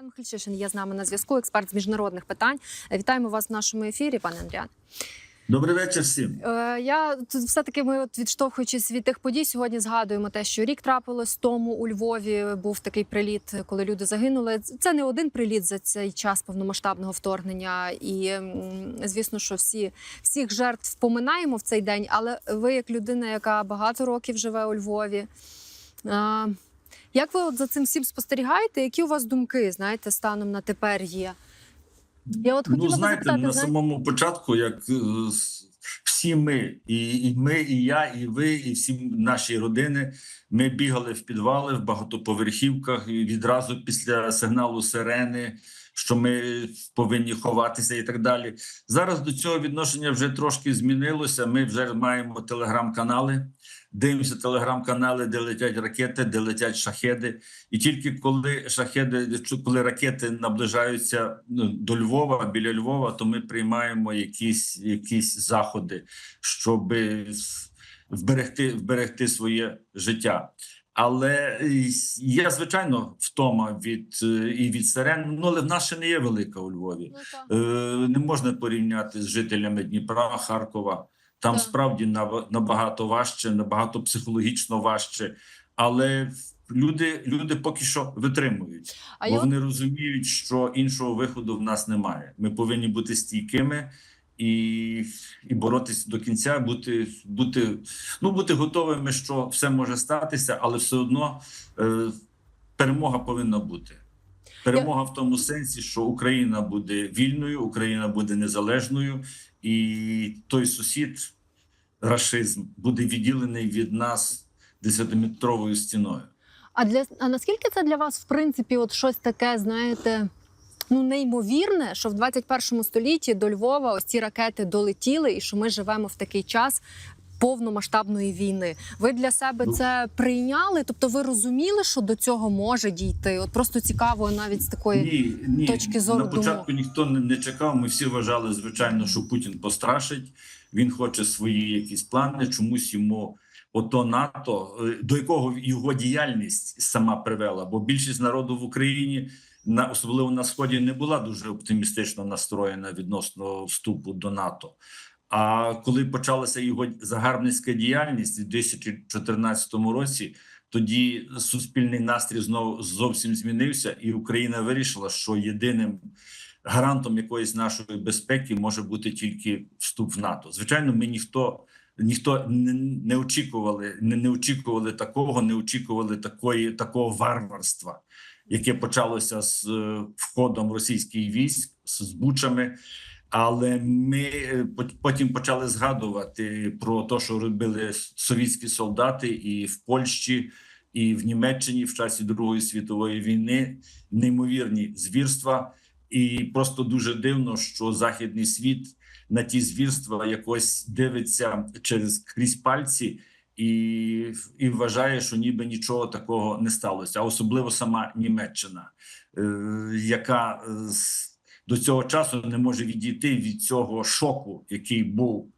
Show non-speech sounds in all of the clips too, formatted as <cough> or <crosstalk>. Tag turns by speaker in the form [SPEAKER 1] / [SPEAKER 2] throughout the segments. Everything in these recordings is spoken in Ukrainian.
[SPEAKER 1] Андріан Михальчишин є з нами на зв'язку, експерт з міжнародних питань. Вітаємо вас в нашому ефірі, пане Андріан.
[SPEAKER 2] Добрий вечір всім.
[SPEAKER 1] Е, я тут все таки ми, от відштовхуючись від тих подій, сьогодні згадуємо те, що рік трапилось тому у Львові. Був такий приліт, коли люди загинули. Це не один приліт за цей час повномасштабного вторгнення. І звісно, що всі всіх жертв поминаємо в цей день. Але ви, як людина, яка багато років живе у Львові. Як ви от за цим всім спостерігаєте? Які у вас думки знаєте станом на тепер є? Я от хотіла
[SPEAKER 2] ну, знаєте,
[SPEAKER 1] запитати,
[SPEAKER 2] на
[SPEAKER 1] знаєте-
[SPEAKER 2] самому початку, як е, всі ми, і, і ми, і я, і ви, і всі наші родини, ми бігали в підвали в багатоповерхівках і відразу після сигналу сирени, що ми повинні ховатися і так далі. Зараз до цього відношення вже трошки змінилося. Ми вже маємо телеграм-канали. Дивимося телеграм-канали, де летять ракети, де летять шахеди. І тільки коли шахеди, коли ракети наближаються ну, до Львова, біля Львова, то ми приймаємо якісь, якісь заходи, щоб вберегти, вберегти своє життя. Але е, є звичайно втома від е, і від сирен. Ну але в нас ще не є велика у Львові.
[SPEAKER 1] Ну.
[SPEAKER 2] Е, не можна порівняти з жителями Дніпра, Харкова. Там
[SPEAKER 1] Так.
[SPEAKER 2] справді набагато важче, набагато психологічно важче. Але люди, люди поки що витримують,
[SPEAKER 1] А
[SPEAKER 2] бо вони розуміють, що іншого виходу в нас немає. Ми повинні бути стійкими і, і боротися до кінця, бути, бути, ну, бути готовими, що все може статися, але все одно е, перемога повинна бути. Перемога в тому сенсі, що Україна буде вільною, Україна буде незалежною, і той сусід, рашизм, буде відділений від нас десятиметровою стіною.
[SPEAKER 1] А для а наскільки це для вас в принципі от щось таке, знаєте, ну неймовірне, що в 21 столітті до Львова ось ці ракети долетіли, і що ми живемо в такий час повномасштабної війни? Ви для себе
[SPEAKER 2] Ну.
[SPEAKER 1] це прийняли? Тобто, ви розуміли, що до цього може дійти? От просто цікаво навіть з такої.
[SPEAKER 2] Ні, ні.
[SPEAKER 1] точки зору
[SPEAKER 2] на початку ніхто не, не чекав. Ми всі вважали, звичайно, що Путін пострашить. Він хоче свої якісь плани. Чомусь йому ото НАТО, е, до якого його діяльність сама привела. Бо більшість народу в Україні на особливо на сході не була дуже оптимістично настроєна відносно вступу до НАТО. А коли почалася його загарбницька діяльність у 2014 році, тоді суспільний настрій знову зовсім змінився, і Україна вирішила, що єдиним гарантом якоїсь нашої безпеки може бути тільки вступ в НАТО. Звичайно, ми ніхто. Ніхто не, не очікували, не, не очікували такого, не очікували такої такого варварства, яке почалося з е, входом російських військ з, бучами. Але ми е, потім почали згадувати про те, що робили совітські солдати і в Польщі, і в Німеччині в часі Другої світової війни. Неймовірні звірства, і просто дуже дивно, що західний світ на ті звірства якось дивиться через крізь пальці. І, і вважає, що ніби нічого такого не сталося, а особливо сама Німеччина, е, яка е, до цього часу не може відійти від цього шоку, який був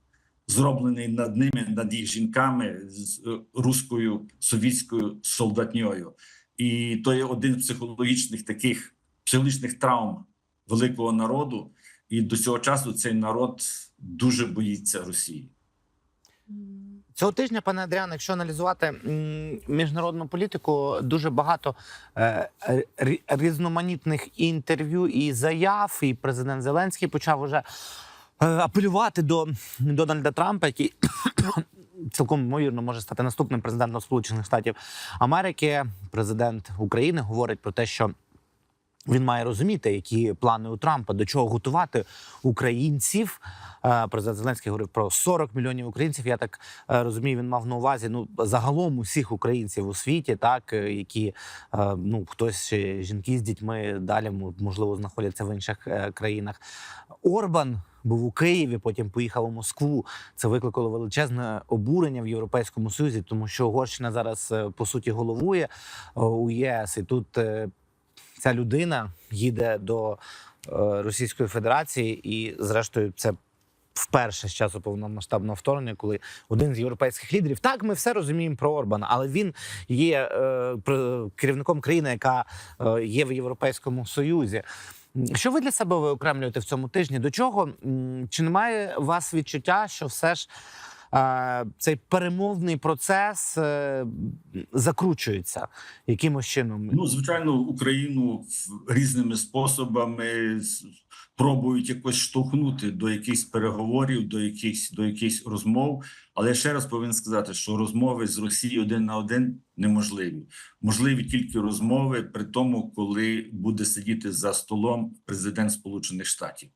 [SPEAKER 2] зроблений над ними, над їх жінками з е, руською совітською солдатньою. І то є один з психологічних таких психологічних травм великого народу. І до цього часу цей народ дуже боїться Росії.
[SPEAKER 3] Цього тижня, пане Адріан, якщо аналізувати міжнародну політику, дуже багато е, різноманітних інтерв'ю і заяв. І президент Зеленський почав уже е, апелювати до Дональда Трампа, який <coughs> цілком ймовірно може стати наступним президентом Сполучених Штатів Америки. Президент України говорить про те, що він має розуміти, які плани у Трампа, до чого готувати українців. Е, Президент Зеленський говорив про 40 мільйонів українців. Я так е, розумію, він мав на увазі ну загалом усіх українців у світі, так е, які ну хтось жінки з дітьми далі можливо знаходяться в інших країнах. Орбан був у Києві, потім поїхав у Москву. Це викликало величезне обурення в Європейському Союзі, тому що Угорщина зараз по суті головує у ЄС, і тут ця людина їде до е, Російської Федерації, і зрештою це вперше з часу повномасштабного вторгнення, коли один з європейських лідерів так ми все розуміємо про Орбана, але він є е, керівником країни, яка е, є в Європейському Союзі. Що ви для себе виокремлюєте в цьому тижні? До чого чи немає у вас відчуття, що все ж цей перемовний процес е, закручується якимось чином?
[SPEAKER 2] Ну, звичайно, Україну різними способами пробують якось штовхнути до якихось переговорів, до якихось до якихось розмов. Але я ще раз повинен сказати, що розмови з Росією один на один неможливі. Можливі тільки розмови при тому, коли буде сидіти за столом президент Сполучених Штатів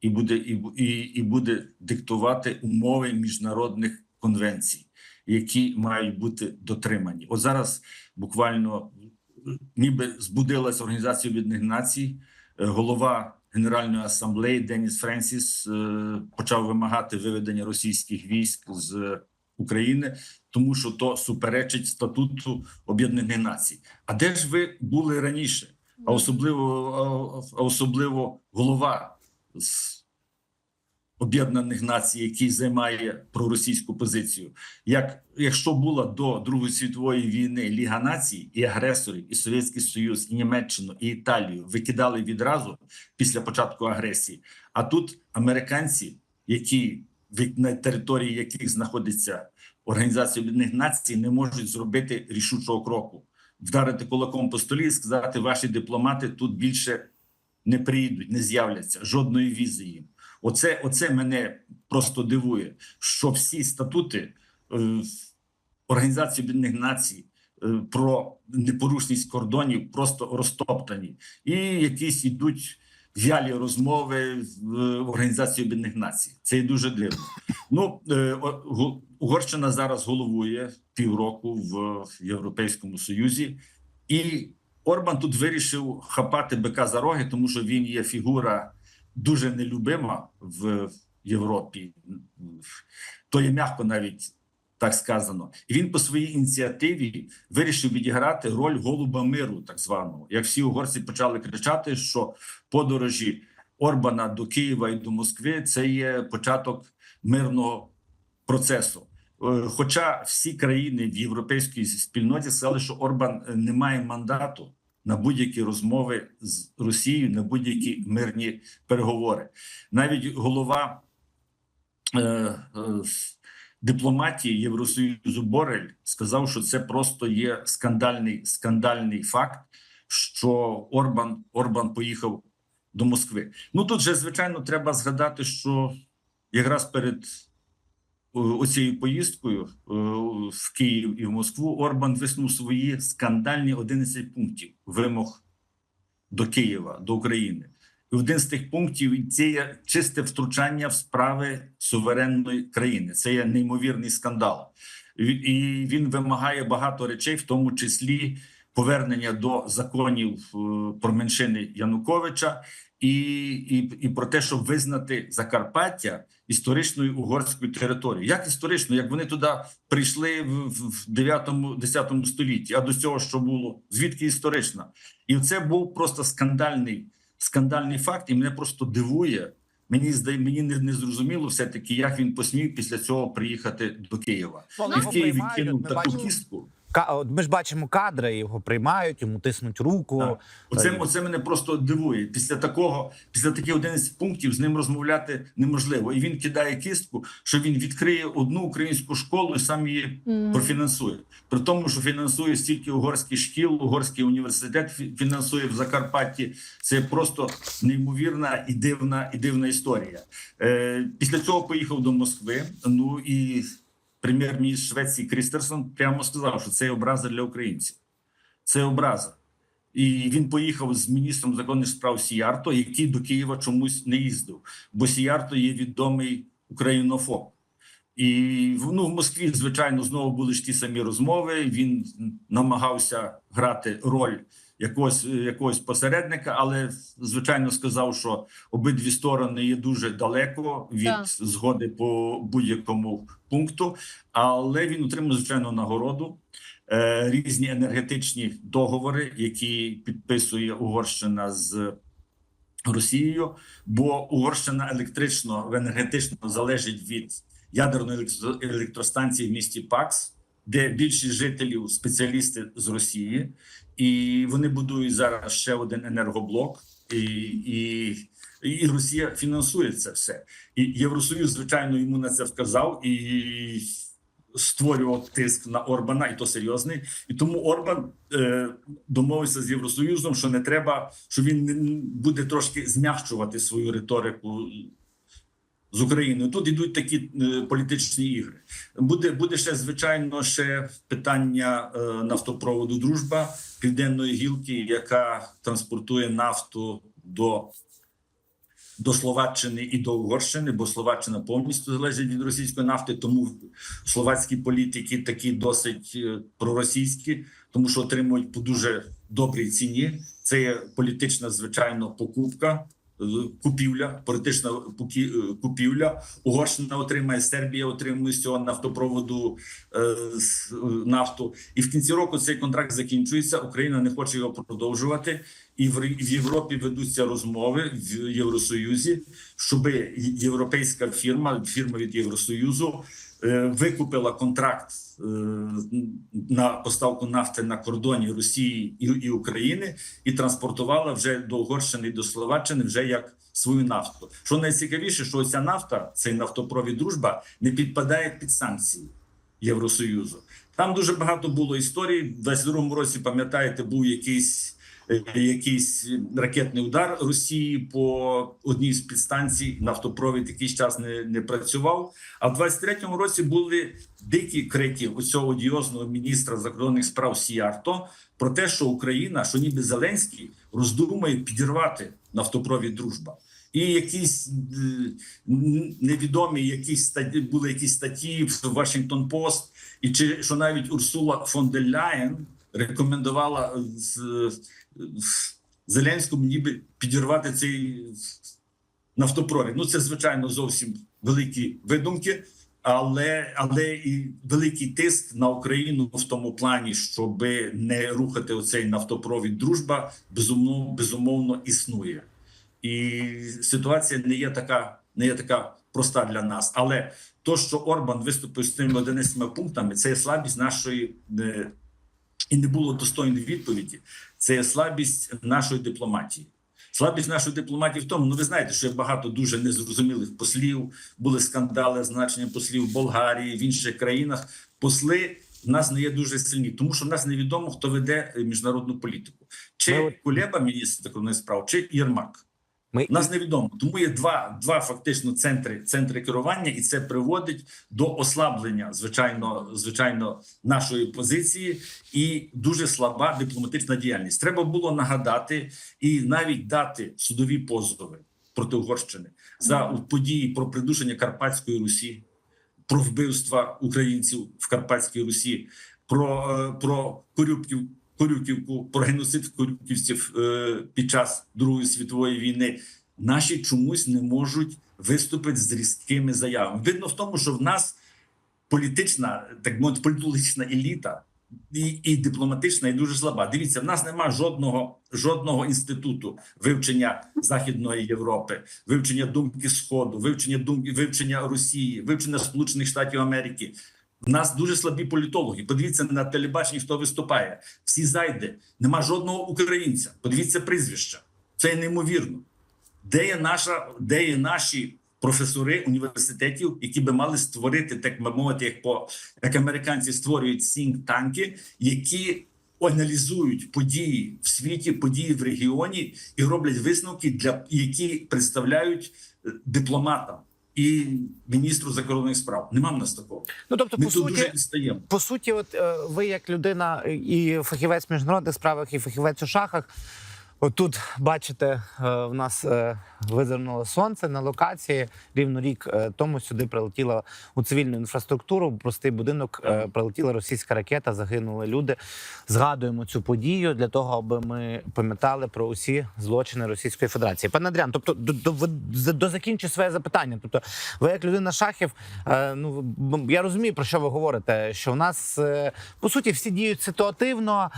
[SPEAKER 2] і буде і, і, і буде диктувати умови міжнародних конвенцій, які мають бути дотримані. От зараз буквально ніби збудилася Організація Об'єднаних Націй. Е, Голова Генеральної асамблеї Деніс Френсіс е, почав вимагати виведення російських військ з України, тому що то суперечить статуту Об'єднаних Націй. А де ж ви були раніше? А особливо, а особливо голова з Об'єднаних Націй, який займає проросійську позицію. Як якщо була до Другої світової війни Ліга націй і агресорів, і Совєтський Союз, і Німеччину, і Італію викидали відразу після початку агресії. А тут американці, які на території яких знаходиться Організація Об'єднаних Націй, не можуть зробити рішучого кроку, вдарити кулаком по столі і сказати, ваші дипломати тут більше не приїдуть, не з'являться жодної візи їм. Оце, оце мене просто дивує, що всі статути е, Організації Об'єднаних Націй е, про непорушність кордонів просто розтоптані, і якісь ідуть вялі розмови в е, Організації Об'єднаних Націй. Це і дуже дивно. Ну е, Угорщина зараз головує півроку в Європейському Союзі, і Орбан тут вирішив хапати бика за роги, тому що він є фігура дуже нелюбима в Європі. То є м'яко навіть так сказано. І він по своїй ініціативі вирішив відіграти роль голуба миру, так званого. Як всі угорці почали кричати, що подорожі Орбана до Києва і до Москви це є початок мирного процесу. Е, Хоча всі країни в європейській спільноті сказали, що Орбан не має мандату на будь-які розмови з Росією, на будь-які мирні переговори. Навіть голова е, е, дипломатії Євросоюзу Борель сказав, що це просто є скандальний скандальний факт, що Орбан Орбан поїхав до Москви. Ну тут же звичайно треба згадати, що якраз перед оцією поїздкою е, в Київ і в Москву Орбан висунув свої скандальні 11 пунктів вимог до Києва, до України. І один з тих пунктів це є чисте втручання в справи суверенної країни. Це є неймовірний скандал. І він вимагає багато речей, в тому числі повернення до законів е, про меншини Януковича, і, і, і про те, щоб визнати Закарпаття історичною угорською територією. Як історично, як вони туди прийшли в, в 9-10 столітті, а до цього що було? Звідки історично? І це був просто скандальний, скандальний факт, і мене просто дивує. Мені здає, мені не, не зрозуміло все таки, як він посмів після цього приїхати до Києва. І в Києві кинув таку кістку.
[SPEAKER 3] От Ми ж бачимо кадри, його приймають, йому тиснуть руку.
[SPEAKER 2] Так. Оце,
[SPEAKER 3] Та
[SPEAKER 2] оце мене просто дивує. Після такого, після таких 11 пунктів з ним розмовляти неможливо. І він кидає кістку, що він відкриє одну українську школу і сам її
[SPEAKER 1] Мгм.
[SPEAKER 2] профінансує. При тому, що фінансує стільки угорських шкіл, угорський університет фі- фінансує в Закарпатті. Це просто неймовірна і дивна і дивна історія. Е, після цього поїхав до Москви. Ну і прем'єр-міністр Швеції Крістерсон прямо сказав, що це образа для українців. Це образа. І він поїхав з міністром законних справ Сіярто, який до Києва чомусь не їздив, бо Сіярто є відомий українофоб. І ну, в Москві, звичайно, знову були ж ті самі розмови. Він намагався грати роль якогось, якогось посередника, але звичайно сказав, що обидві сторони є дуже далеко від
[SPEAKER 1] Так.
[SPEAKER 2] згоди по будь-якому пункту. Але він отримав звичайно нагороду. Е, різні енергетичні договори, які підписує Угорщина з Росією, бо Угорщина електрично енергетично залежить від ядерної електростанції в місті Пакс, де більшість жителів спеціалісти з Росії, і вони будують зараз ще один енергоблок, і, і, і Росія фінансує це все. І Євросоюз, звичайно, йому на це вказав і створював тиск на Орбана, і то серйозний. І тому Орбан е, домовився з Євросоюзом, що не треба, що він буде трошки змягчувати свою риторику з Україною. Тут йдуть такі е, політичні ігри. Буде буде ще звичайно ще питання е, нафтопроводу Дружба південної гілки, яка транспортує нафту до. До Словаччини і до Угорщини, бо Словаччина повністю залежить від російської нафти, тому словацькі політики такі досить е, проросійські, тому що отримують по дуже добрій ціні. Це є політична, звичайно, покупка, купівля, політична пукі- е, купівля. Угорщина отримає, Сербія отримує з цього нафтопроводу е, е, нафту. І в кінці року цей контракт закінчується. Україна не хоче його продовжувати. І в в Європі ведуться розмови в Євросоюзі, щоб європейська фірма, фірма від Євросоюзу, е, викупила контракт е, на поставку нафти на кордоні Росії і, України і транспортувала вже до Угорщини і до Словаччини вже як свою нафту. Що найцікавіше, що ця нафта, цей нафтопровід дружба, не підпадає під санкції Євросоюзу. Там дуже багато було історій. У 22-му році, пам'ятаєте, був якийсь. Е, Якийсь ракетний удар Росії по одній з підстанцій нафтопровід якийсь час не, не працював. А в 23-му році були дикі крики у цього одіозного міністра закордонних справ Сіарто про те, що Україна, що ніби Зеленський роздумує підірвати нафтопровід дружба. І якісь е, невідомі якісь статті були якісь статті в Washington Post, і чи що навіть Урсула фон дер Ляєн рекомендувала е, Зеленському ніби підірвати цей нафтопровід. Ну це звичайно зовсім великі видумки, але але і великий тиск на Україну в тому плані, щоб не рухати оцей нафтопровід. Дружба безумовно безумовно існує, і ситуація не є така, не є така проста для нас. Але то, що Орбан виступив з тими 11 пунктами, це є слабість нашої. е, І не було достойної відповіді. Це є слабість нашої дипломатії. Слабість нашої дипломатії в тому, ну ви знаєте, що є багато дуже незрозумілих послів, були скандали, значення послів в Болгарії, в інших країнах. Посли в нас не є дуже сильні, тому що в нас невідомо, хто веде е, міжнародну політику. Чи
[SPEAKER 3] Ми
[SPEAKER 2] Кулеба, міністр закордонних справ, чи Єрмак.
[SPEAKER 3] Ми
[SPEAKER 2] У нас невідомо. Тому є два, два фактично центри, центри керування, і це приводить до ослаблення, звичайно, звичайно, нашої позиції і дуже слаба дипломатична діяльність. Треба було нагадати і навіть дати судові позови проти Угорщини за події про придушення Карпатської Русі, про вбивства українців в Карпатській Русі, про, е, про корюбків. Корюківку про геноцид корюківців е, під час Другої світової війни наші чомусь не можуть виступити з різкими заявами. Видно в тому, що в нас політична, так мовити, політологічна еліта і, і дипломатична і дуже слаба. Дивіться, в нас немає жодного жодного інституту вивчення Західної Європи, вивчення думки Сходу, вивчення думки, вивчення Росії, вивчення Сполучених Штатів Америки. В нас дуже слабі політологи. Подивіться на телебаченні, хто виступає. Всі зайде. Нема жодного українця. Подивіться прізвища. Це неймовірно. Де є наша, де є наші професори університетів, які би мали створити, так мовити, як по як американці створюють сінк-танки, які аналізують події в світі, події в регіоні і роблять висновки, для які представляють е, дипломатам і міністру закордонних справ. Нема в нас такого.
[SPEAKER 3] ну тобто,
[SPEAKER 2] Ми
[SPEAKER 3] по суті,
[SPEAKER 2] дуже відстаємо.
[SPEAKER 3] по суті, от е, ви як людина е, і фахівець в міжнародних справах, і фахівець у шахах. Отут бачите, е, в нас е, визирнуло сонце на локації. Рівно рік е, тому сюди прилетіла у цивільну інфраструктуру. Простий будинок прилетіла російська ракета. Загинули люди. Згадуємо цю подію для того, аби ми пам'ятали про усі злочини Російської Федерації. Пане Андріан, тобто до, до, до закінчу своє запитання. Тобто, ви як людина шахів, ну я розумію про що ви говорите. Що в нас по суті всі діють ситуативно,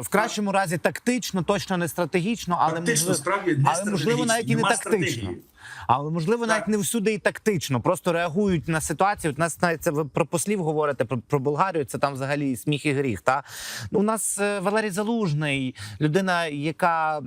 [SPEAKER 3] в кращому разі тактично, точно не стратегічно, але
[SPEAKER 2] Фактично,
[SPEAKER 3] можливо,
[SPEAKER 2] справді
[SPEAKER 3] але, можливо, навіть і не тактично.
[SPEAKER 2] стратегії.
[SPEAKER 3] Але можливо, навіть
[SPEAKER 2] Так.
[SPEAKER 3] не всюди і тактично. Просто реагують на ситуацію. От нас навіть це ви про послів говорите про, про Болгарію. Це там взагалі сміх і гріх. Та у нас е, Валерій Залужний, людина, яка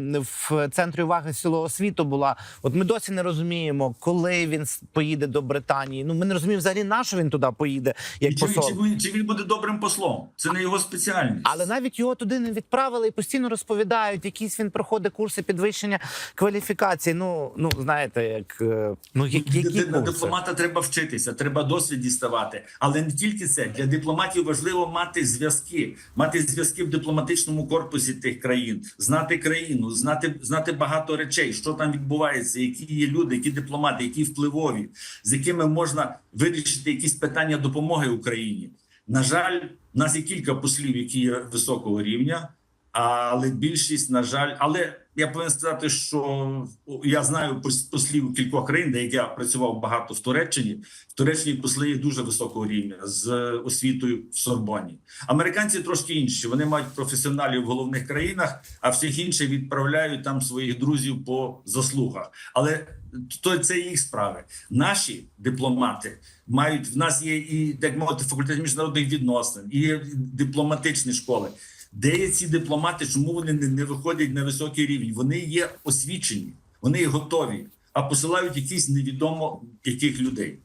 [SPEAKER 3] в центрі уваги всього світу була. От ми досі не розуміємо, коли він поїде до Британії. Ну ми не розуміємо взагалі, на що він туди поїде, як
[SPEAKER 2] чи,
[SPEAKER 3] посол.
[SPEAKER 2] чи, він- чи він буде добрим послом? Це не його спеціальність.
[SPEAKER 3] Але навіть його туди не відправили і постійно розповідають, якісь він проходить курси підвищення кваліфікації. Ну ну знаєте, як е, ну які, які
[SPEAKER 2] Ди- на дипломата треба вчитися, треба досвід діставати. Але не тільки це для дипломатів важливо мати зв'язки, мати зв'язки в дипломатичному корпусі тих країн, знати країну, знати знати багато речей, що там відбувається, які є люди, які дипломати, які впливові, з якими можна вирішити якісь питання допомоги Україні. На жаль, в нас є кілька послів, які є високого рівня. Але більшість, на жаль, але я повинен сказати, що я знаю послів кількох країн, де я працював багато в Туреччині. В Туреччині посли є дуже високого рівня з освітою в Сорбоні. Американці трошки інші. Вони мають професіоналів в головних країнах, а всіх інших відправляють там своїх друзів по заслугах. Але то це їх справи. Наші дипломати мають в нас є і так мовити факультет міжнародних відносин, і дипломатичні школи. Де ці дипломати? Чому вони не, виходять на високий рівень? Вони є освічені, вони готові, а посилають якісь невідомо яких людей.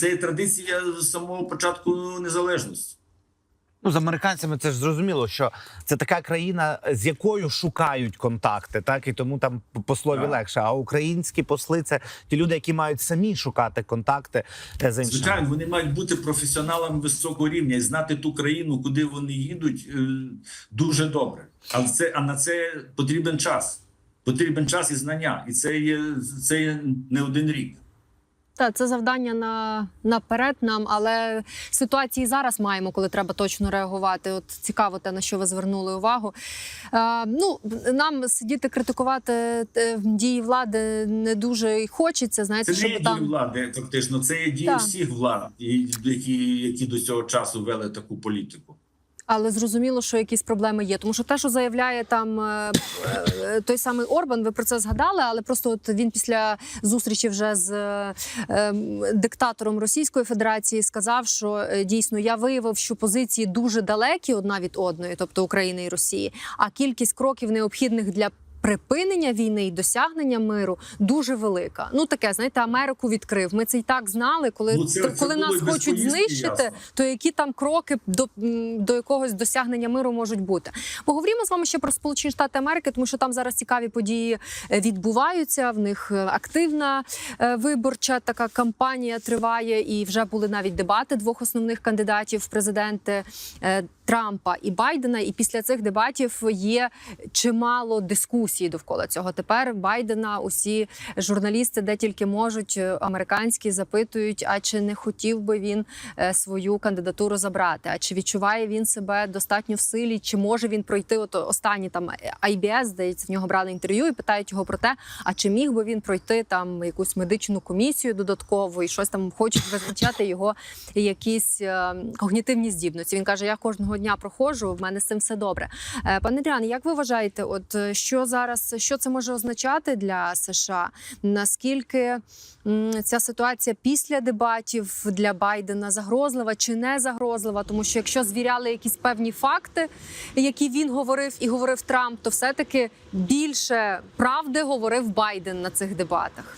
[SPEAKER 2] Це є традиція самого початку незалежності.
[SPEAKER 3] Ну з американцями це ж зрозуміло, що це така країна, з якою шукають контакти, так і тому там послові
[SPEAKER 2] Так.
[SPEAKER 3] легше. А українські посли це ті люди, які мають самі шукати контакти е, з іншими.
[SPEAKER 2] Звичайно, вони мають бути професіоналами високого рівня і знати ту країну, куди вони їдуть, е, дуже добре. Але це а на це потрібен час. Потрібен час і знання, і це є це є не один рік.
[SPEAKER 1] Та це завдання на наперед нам, але ситуації зараз маємо, коли треба точно реагувати. От цікаво те, на що ви звернули увагу. Е, ну нам сидіти критикувати е, дії влади не дуже і хочеться. Знаєте,
[SPEAKER 2] Це не є
[SPEAKER 1] щоб
[SPEAKER 2] дії влади, фактично. Це є дії
[SPEAKER 1] Так.
[SPEAKER 2] всіх влад, які, які до цього часу вели таку політику.
[SPEAKER 1] Але зрозуміло, що якісь проблеми є. Тому що те, що заявляє там е, е, той самий Орбан, ви про це згадали, але просто от він після зустрічі вже з е, е, диктатором Російської Федерації сказав, що дійсно я виявив, що позиції дуже далекі одна від одної, тобто України і Росії, а кількість кроків необхідних для. Припинення війни і досягнення миру дуже велика. Ну таке, знаєте, Америку відкрив. Ми це і так знали, коли,
[SPEAKER 2] Ну, це- це
[SPEAKER 1] коли
[SPEAKER 2] було
[SPEAKER 1] нас хочуть знищити,
[SPEAKER 2] ясно.
[SPEAKER 1] то які там кроки до, до якогось досягнення миру можуть бути? Поговоримо з вами ще про Сполучені Штати Америки, тому що там зараз цікаві події е, відбуваються. В них е, активна е, виборча така кампанія триває, і вже були навіть дебати двох основних кандидатів в президенти. Трампа і Байдена, і після цих дебатів є чимало дискусій довкола цього. Тепер Байдена усі журналісти, де тільки можуть, е, американські запитують: а чи не хотів би він е, свою кандидатуру забрати? А чи відчуває він себе достатньо в силі? Чи може він пройти? От останні там IBS, здається, в нього брали інтерв'ю і питають його про те, а чи міг би він пройти там якусь медичну комісію додатково і щось там хочуть визначати його якісь е, когнітивні здібності. Він каже: Я кожного дня проходжу, в мене з цим все добре. Е, Пане Дріан, як ви вважаєте, от е, що зараз що це може означати для США? Наскільки ця ситуація після дебатів для Байдена загрозлива чи не загрозлива? Тому що якщо звіряли якісь певні факти, які він говорив і говорив Трамп, то все таки більше правди говорив Байден на цих дебатах.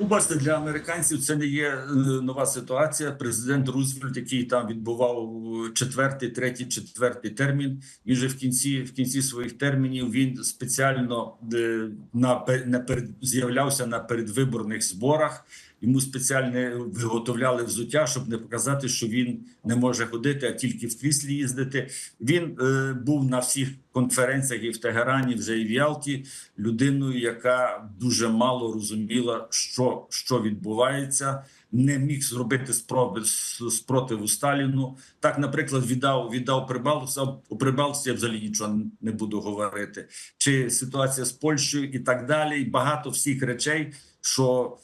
[SPEAKER 2] Ну, бачите, для американців це не є е, нова ситуація. Президент Рузвельт, який там відбував четвертий, третій, четвертий термін. Він же в кінці в кінці своїх термінів він спеціально е, на на з'являвся на передвиборних зборах. Йому спеціально виготовляли взуття, щоб не показати, що він не може ходити, а тільки в кріслі їздити. Він е, був на всіх конференціях і в Тегерані, вже і в Ялті, людиною, яка дуже мало розуміла, що, що відбувається. Не міг зробити спроби спротиву Сталіну. Так, наприклад, віддав віддав Прибалтиці, у Прибалтиці я взагалі нічого не буду говорити. Чи ситуація з Польщею і так далі. І багато всіх речей, що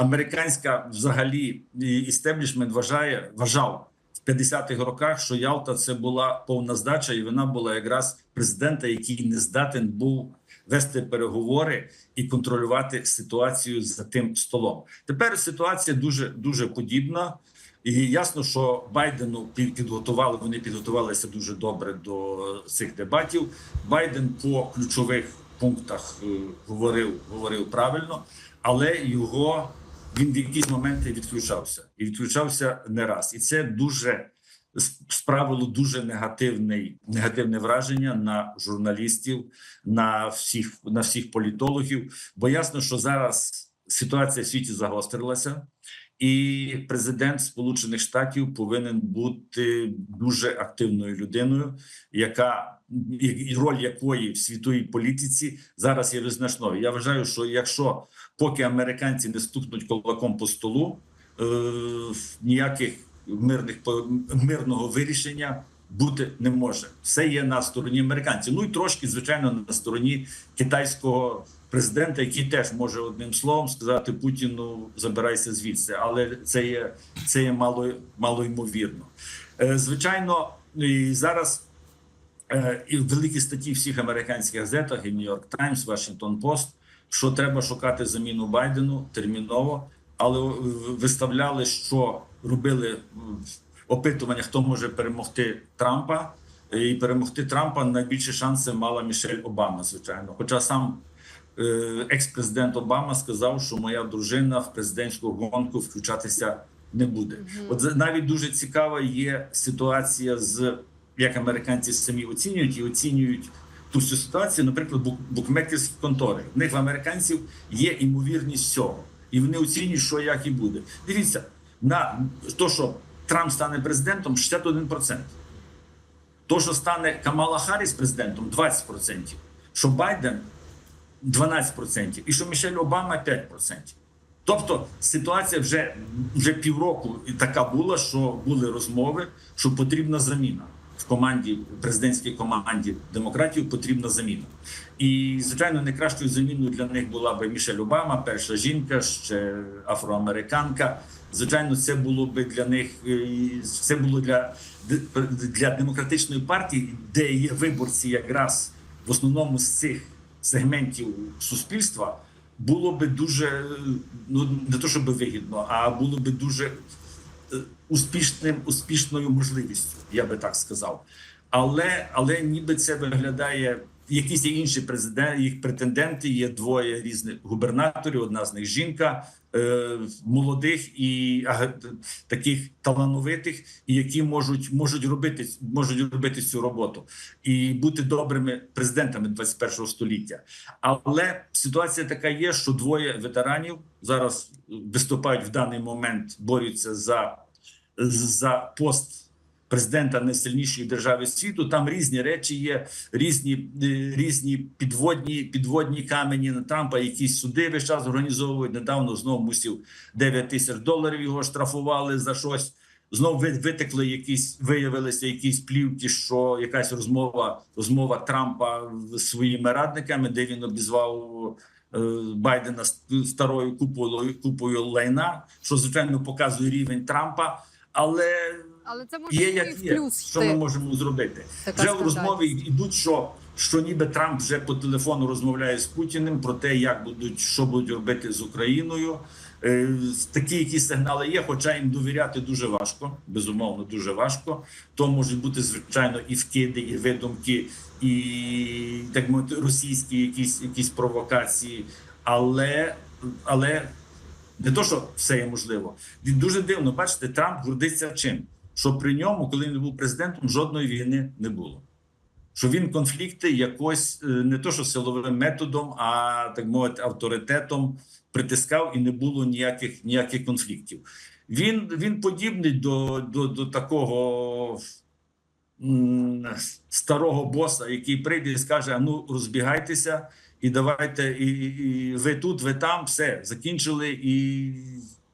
[SPEAKER 2] американська взагалі істеблішмент вважає, вважав в 50-х роках, що Ялта це була повна здача, і вона була якраз президента, який не здатен був вести переговори і контролювати ситуацію за тим столом. Тепер ситуація дуже дуже подібна. І ясно, що Байдену підготували. Вони підготувалися дуже добре до цих дебатів. Байден по ключових пунктах е, говорив, говорив правильно, але його він в якісь моменти відключався і відключався не раз. І це дуже справило дуже негативний негативне враження на журналістів, на всіх на всіх політологів. Бо ясно, що зараз ситуація в світі загострилася. І президент Сполучених Штатів повинен бути дуже активною людиною, яка роль якої в світовій політиці зараз є визначною. Я вважаю, що якщо поки американці не стукнуть кулаком по столу, е, ніяких мирних мирного вирішення бути не може. Все є на стороні американців. Ну і трошки, звичайно, на стороні китайського президента, який теж може одним словом сказати Путіну забирайся звідси, але це є це є мало, мало. Е, Звичайно, і зараз е, і в великій статті всіх американських газетах, і Нью-Йорк Таймс, Вашингтон Пост, що треба шукати заміну Байдену терміново, але виставляли, що робили опитування, хто може перемогти Трампа. І перемогти Трампа найбільші шанси мала Мішель Обама, звичайно. Хоча сам е, екс-президент Обама сказав, що моя дружина в президентську гонку включатися не буде. От навіть дуже цікава є ситуація з як американці самі оцінюють і оцінюють ту ситуацію. Наприклад, бук- букмекерські контори. В них в американців є імовірність всього, і вони оцінюють, що як і буде. Дивіться на то, що Трамп стане президентом, 61%. То, що стане Камала Харріс президентом, 20%. Що Байден 12%. І що Мішель Обама 5%. Тобто ситуація вже, вже півроку така була, що були розмови, що потрібна заміна в команді, президентській команді демократів потрібна заміна. І звичайно, найкращою заміною для них була би Мішель Обама, перша жінка, ще афроамериканка. Звичайно, це було би для них е, це було для, для демократичної партії, де є виборці якраз в основному з цих сегментів суспільства. Було би дуже ну не то, щоб вигідно, а було би дуже успішним, успішною можливістю, я би так сказав. Але але ніби це виглядає. Якісь інші президенти, їх претенденти. Є двоє різних губернаторів. Одна з них жінка е, молодих і ага, таких талановитих, які можуть можуть робити можуть робити цю роботу і бути добрими президентами 21-го століття. Але ситуація така є, що двоє ветеранів зараз виступають в даний момент, борються за, за пост президента найсильнішої держави світу. Там різні речі є, різні е, різні підводні підводні камені на Трампа. Якісь суди весь час організовують. Недавно знову мусів 9 тисяч доларів його штрафували за щось. Знов витекли якісь, виявилися якісь плівки, що якась розмова розмова Трампа з своїми радниками, де він обізвав е, Байдена ст- старою купою купою лайна, що звичайно показує рівень Трампа. Але
[SPEAKER 1] Але це може
[SPEAKER 2] є як є.
[SPEAKER 1] плюс
[SPEAKER 2] Що ми можемо зробити?
[SPEAKER 1] Така
[SPEAKER 2] Вже в розмові йдуть, що, що ніби Трамп вже по телефону розмовляє з Путіним про те, як будуть що будуть робити з Україною. Е, Такі якісь сигнали є, хоча їм довіряти дуже важко, безумовно, дуже важко. То можуть бути звичайно і вкиди, і видумки, і так мовити, російські якісь, якісь провокації, але, але не то, що все є можливо. Дуже дивно, бачите, Трамп гордиться чим? Що при ньому, коли він був президентом, жодної війни не було. Що він конфлікти якось е, не то, що силовим методом, а так мовити, авторитетом притискав і не було ніяких ніяких конфліктів. Він, він подібний до, до, до такого старого боса, який прийде і скаже: ну розбігайтеся, і давайте, і, і, ви тут, ви там, все закінчили, і,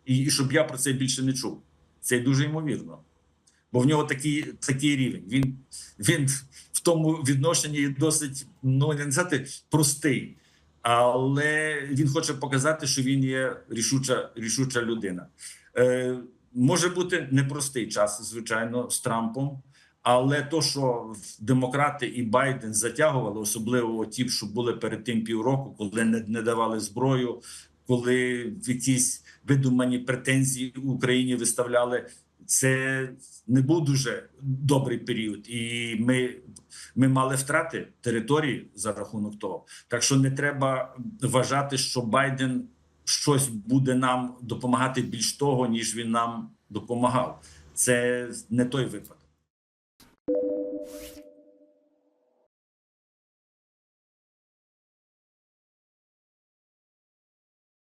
[SPEAKER 2] і, і щоб я про це більше не чув. Це дуже ймовірно. Бо в нього такий, такий рівень. Він, він в тому відношенні досить ну не сказати простий, але він хоче показати, що він є рішуча, рішуча людина. Е, може бути непростий час, звичайно, з Трампом. Але то, що демократи і Байден затягували, особливо ті, що були перед тим півроку, коли не, не давали зброю, коли якісь видумані претензії Україні виставляли, це не був дуже добрий період, і ми, ми мали втрати території за рахунок того. Так що не треба вважати, що Байден щось буде нам допомагати більш того, ніж він нам допомагав. Це не той випадок.